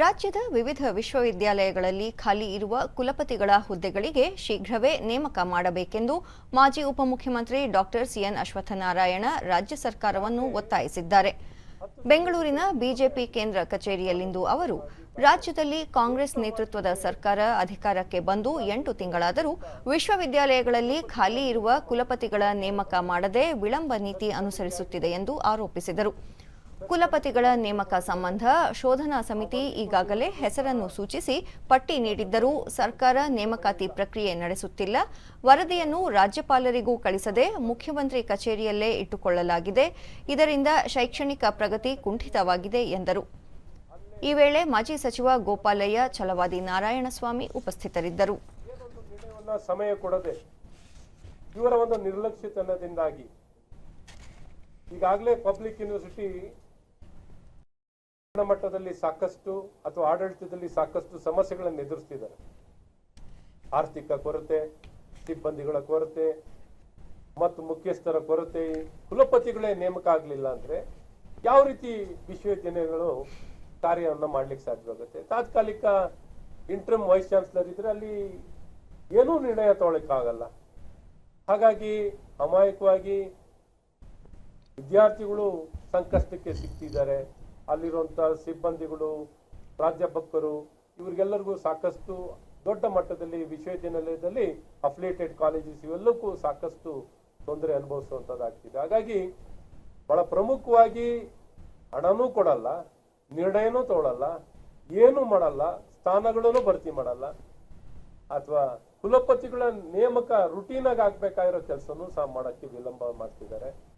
ರಾಜ್ಯದ ವಿವಿಧ ವಿಶ್ವವಿದ್ಯಾಲಯಗಳಲ್ಲಿ ಖಾಲಿ ಇರುವ ಕುಲಪತಿಗಳ ಹುದ್ದೆಗಳಿಗೆ ಶೀಘ್ರವೇ ನೇಮಕ ಮಾಡಬೇಕೆಂದು ಮಾಜಿ ಉಪಮುಖ್ಯಮಂತ್ರಿ ಡಾಕ್ಟರ್ ಸಿಎನ್ ಅಶ್ವತ್ಥನಾರಾಯಣ ರಾಜ್ಯ ಸರ್ಕಾರವನ್ನು ಒತ್ತಾಯಿಸಿದ್ದಾರೆ. ಬೆಂಗಳೂರಿನ ಬಿಜೆಪಿ ಕೇಂದ್ರ ಕಚೇರಿಯಲ್ಲಿಂದು ಅವರು, ರಾಜ್ಯದಲ್ಲಿ ಕಾಂಗ್ರೆಸ್ ನೇತೃತ್ವದ ಸರ್ಕಾರ ಅಧಿಕಾರಕ್ಕೆ ಬಂದು ಎಂಟು ತಿಂಗಳಾದರೂ ವಿಶ್ವವಿದ್ಯಾಲಯಗಳಲ್ಲಿ ಖಾಲಿ ಇರುವ ಕುಲಪತಿಗಳ ನೇಮಕ ಮಾಡದೆ ವಿಳಂಬ ನೀತಿ ಅನುಸರಿಸುತ್ತಿದೆ ಎಂದು ಆರೋಪಿಸಿದರು. ಕುಲಪತಿಗಳ ನೇಮಕ ಸಂಬಂಧ ಶೋಧನಾ ಸಮಿತಿ ಈಗಾಗಲೇ ಹೆಸರನ್ನು ಸೂಚಿಸಿ ಪಟ್ಟಿ ನೀಡಿದ್ದರೂ ಸರ್ಕಾರ ನೇಮಕಾತಿ ಪ್ರಕ್ರಿಯೆ ನಡೆಸುತ್ತಿಲ್ಲ. ವರದಿಯನ್ನು ರಾಜ್ಯಪಾಲರಿಗೂ ಕಳಿಸದೆ ಮುಖ್ಯಮಂತ್ರಿ ಕಚೇರಿಯಲ್ಲೇ ಇಟ್ಟುಕೊಳ್ಳಲಾಗಿದೆ. ಇದರಿಂದ ಶೈಕ್ಷಣಿಕ ಪ್ರಗತಿ ಕುಂಠಿತವಾಗಿದೆ ಎಂದರು. ಈ ವೇಳೆ ಮಾಜಿ ಸಚಿವ ಗೋಪಾಲಯ್ಯ, ಛಲವಾದಿ ನಾರಾಯಣಸ್ವಾಮಿ ಉಪಸ್ಥಿತರಿದ್ದರು. ಸಮಯ ಇವರ ಒಂದು ನಿರ್ಲಕ್ಷ್ಯತನದಿಂದಾಗಿ ಈಗಾಗಲೇ ಪಬ್ಲಿಕ್ ಯೂನಿವರ್ಸಿಟಿ ಮಟ್ಟದಲ್ಲಿ ಸಾಕಷ್ಟು ಅಥವಾ ಆಡಳಿತದಲ್ಲಿ ಸಾಕಷ್ಟು ಸಮಸ್ಯೆಗಳನ್ನು ಎದುರಿಸ್ತಿದ್ದಾರೆ. ಆರ್ಥಿಕ ಕೊರತೆ, ಸಿಬ್ಬಂದಿಗಳ ಕೊರತೆ ಮತ್ತು ಮುಖ್ಯಸ್ಥರ ಕೊರತೆ ಕುಲಪತಿಗಳೇ ನೇಮಕ ಆಗಲಿಲ್ಲ ಅಂದ್ರೆ ಯಾವ ರೀತಿ ವಿಶ್ವವಿದ್ಯಾಲಯಗಳು ಕಾರ್ಯವನ್ನು ಮಾಡ್ಲಿಕ್ಕೆ ಸಾಧ್ಯವಾಗುತ್ತೆ? ತಾತ್ಕಾಲಿಕ ಇಂಟ್ರಮ್ ವೈಸ್ ಚಾನ್ಸಲರ್ ಇದ್ರೆ ಅಲ್ಲಿ ಏನೂ ನಿರ್ಣಯ ತಗೊಳಕ್ಕಾಗಲ್ಲ. ಹಾಗಾಗಿ ಅಮಾಯಕವಾಗಿ ವಿದ್ಯಾರ್ಥಿಗಳು ಸಂಕಷ್ಟಕ್ಕೆ ಸಿಗ್ತಿದ್ದಾರೆ ಅಲ್ಲಿರುವಂತ ಸಿಬ್ಬಂದಿಗಳು ಪ್ರಾಧ್ಯಾಪಕರು ಇವರಿಗೆಲ್ಲರಿಗೂ ಸಾಕಷ್ಟು ದೊಡ್ಡ ಮಟ್ಟದಲ್ಲಿ ವಿಶ್ವವಿದ್ಯಾನಿಲಯದಲ್ಲಿ ಅಫಿಲಿಯೇಟೆಡ್ ಕಾಲೇಜಸ್ ಇವೆಲ್ಲಕ್ಕೂ ಸಾಕಷ್ಟು ತೊಂದರೆ ಅನುಭವಿಸುವಂತದ್ದಾಗ್ತಿದೆ. ಹಾಗಾಗಿ ಬಹಳ ಪ್ರಮುಖವಾಗಿ ಹಣನೂ ಕೊಡಲ್ಲ, ನಿರ್ಣಯನೂ ತಗೊಳ್ಳಲ್ಲ ಏನೂ ಮಾಡಲ್ಲ, ಸ್ಥಾನಗಳನ್ನು ಭರ್ತಿ ಮಾಡಲ್ಲ, ಅಥವಾ ಕುಲಪತಿಗಳ ನೇಮಕ ರುಟೀನ್ ಆಗಿ ಆಗ್ಬೇಕಾಗಿರೋ ಕೆಲಸನೂ ಸಹ ಮಾಡೋಕ್ಕೆ ವಿಳಂಬ ಮಾಡ್ತಿದ್ದಾರೆ.